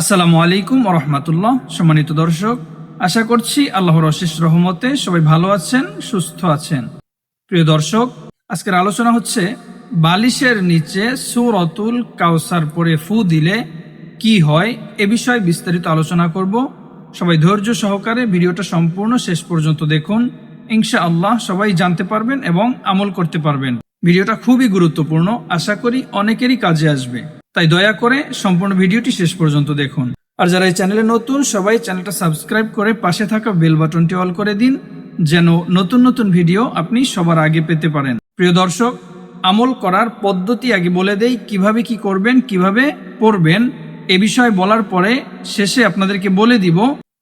আসসালামু আলাইকুম রহমতুল্লাহ। সম্মানিত দর্শক, আশা করছি আল্লাহর অশেষ রহমতে সবাই ভালো আছেন, সুস্থ আছেন। প্রিয় দর্শক, আজকের আলোচনা হচ্ছে, বালিশের নিচে সুরতুল কাউসার পরে ফু দিলে কি হয়? এ বিষয়ে বিস্তারিত আলোচনা করব। সবাই ধৈর্য সহকারে ভিডিওটা সম্পূর্ণ শেষ পর্যন্ত দেখুন। ইনশা আল্লাহ সবাই জানতে পারবেন এবং আমল করতে পারবেন। ভিডিওটা খুবই গুরুত্বপূর্ণ। আশা করি অনেকেরই কাজে আসবে। তাই দয়া করে সম্পূর্ণ ভিডিওটি শেষ পর্যন্ত দেখুন। আর যারা এই চ্যানেলে নতুন, সবাই চ্যানেলটা সাবস্ক্রাইব করে পাশে থাকা বেল বাটনটি অল করে দিন, যেন নতুন নতুন ভিডিও আপনি সবার আগে পেতে পারেন। প্রিয় দর্শক, আমল করার পদ্ধতি আগে বলে দেই, কীভাবে কি করবেন, কীভাবে পড়বেন, এ বিষয়ে বলার পরে শেষে আপনাদেরকে বলে দিব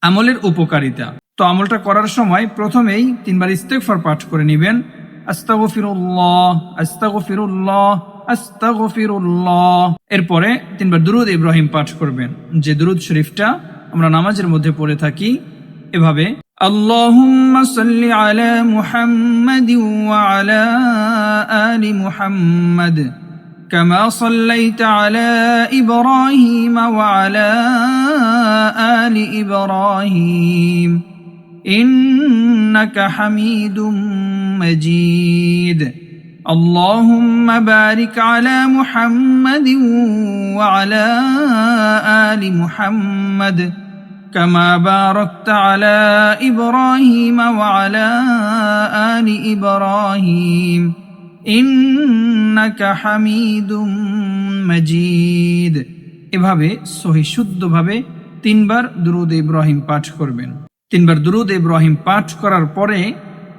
আমলের উপকারিতা। তো আমলটা করার সময় প্রথমেই তিনবার ইস্তেগফার পাঠ করে নেবেন। আস্তাগফিরুল্লাহ আস্তাগফিরুল্লাহ আস্তাগফিরুল্লাহ এরপরে তিনবার দুরুদ ইব্রাহিম পাঠ করবেন যে দুরুদ শরীফটা আমরা নামাজের মধ্যে পড়ে থাকি এভাবে اللهم صل على محمد وعلى آل محمد كما صليت على إبراهيم وعلى آل إبراهيم إنك حميد مجيد اللهم بارك على محمد وعلى آل محمد كما باركت على إبراهيم وعلى آل إبراهيم إنك حميد مجيد এভাবে সহি শুদ্ধভাবে তিনবার দুরুদ ইব্রাহিম পাঠ করবেন তিনবার দুরুদ ইব্রাহিম পাঠ করার পরে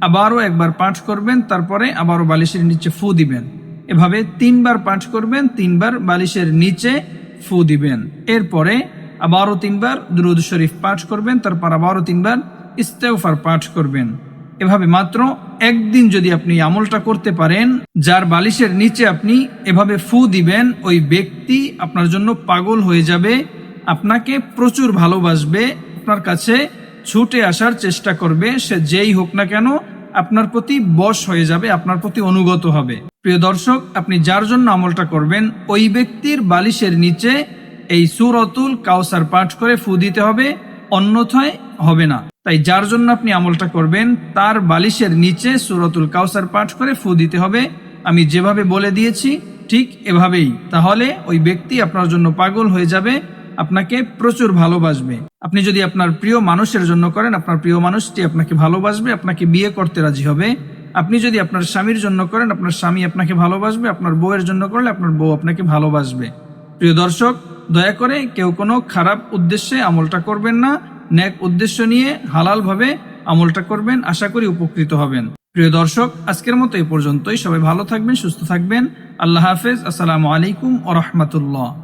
আবারও একবার পাঠ করবেন, তারপরে আবারও বালিশের নিচে ফু দিবেন। এভাবে তিনবার পাঠ করবেন, তিনবার বালিশের নিচে ফু দিবেন। এরপরে আবারও তিনবার দুরুদ শরীফ পাঠ করবেন, তারপর আবারও তিনবার ইস্তেফার পাঠ করবেন। এভাবে মাত্র একদিন যদি আপনি আমলটা করতে পারেন, যার বালিশের নিচে আপনি এভাবে ফু দিবেন, ওই ব্যক্তি আপনার জন্য পাগল হয়ে যাবে, আপনাকে প্রচুর ভালোবাসবে, আপনার কাছে ছুটে আসার চেষ্টা করবে, সে যেই হোক না কেন আপনার প্রতি বশ হয়ে যাবে, আপনার প্রতি অনুগত হবে। প্রিয় দর্শক, আপনি যার জন্য আমলটা করবেন, ওই ব্যক্তির বালিশের নিচে এই সুরতুল কাউসার পাঠ করে ফু দিতে হবে, অন্যথায় হবে না। তাই যার জন্য আপনি আমলটা করবেন, তার বালিশের নিচে সুরতুল কাউসার পাঠ করে ফু দিতে হবে। আমি যেভাবে বলে দিয়েছি, ঠিক এভাবেই। তাহলে ওই ব্যক্তি আপনার জন্য পাগল হয়ে যাবে আপনাকে প্রচুর ভালোবাসবে। আপনি যদি আপনার প্রিয় মানুষের জন্য করেন, আপনার প্রিয় মানুষটি আপনাকে ভালোবাসবে, আপনাকে বিয়ে করতে রাজি হবে। আপনি যদি আপনার স্বামীর জন্য করেন, আপনার স্বামী আপনাকে ভালোবাসবে, আপনার বউয়ের জন্য করলে আপনার বউ আপনাকে ভালোবাসবে। প্রিয় দর্শক, দয়া করে কেউ কোনো খারাপ উদ্দেশ্যে আমলটা করবেন না, ন্যাক উদ্দেশ্য নিয়ে হালালভাবে আমলটা করবেন, আশা করি উপকৃত হবেন। প্রিয় দর্শক, আজকের মতো এই পর্যন্তই। সবাই ভালো থাকবেন, সুস্থ থাকবেন। আল্লাহ হাফেজ, আসসালামু আলাইকুম ও রহমতুল্লাহ।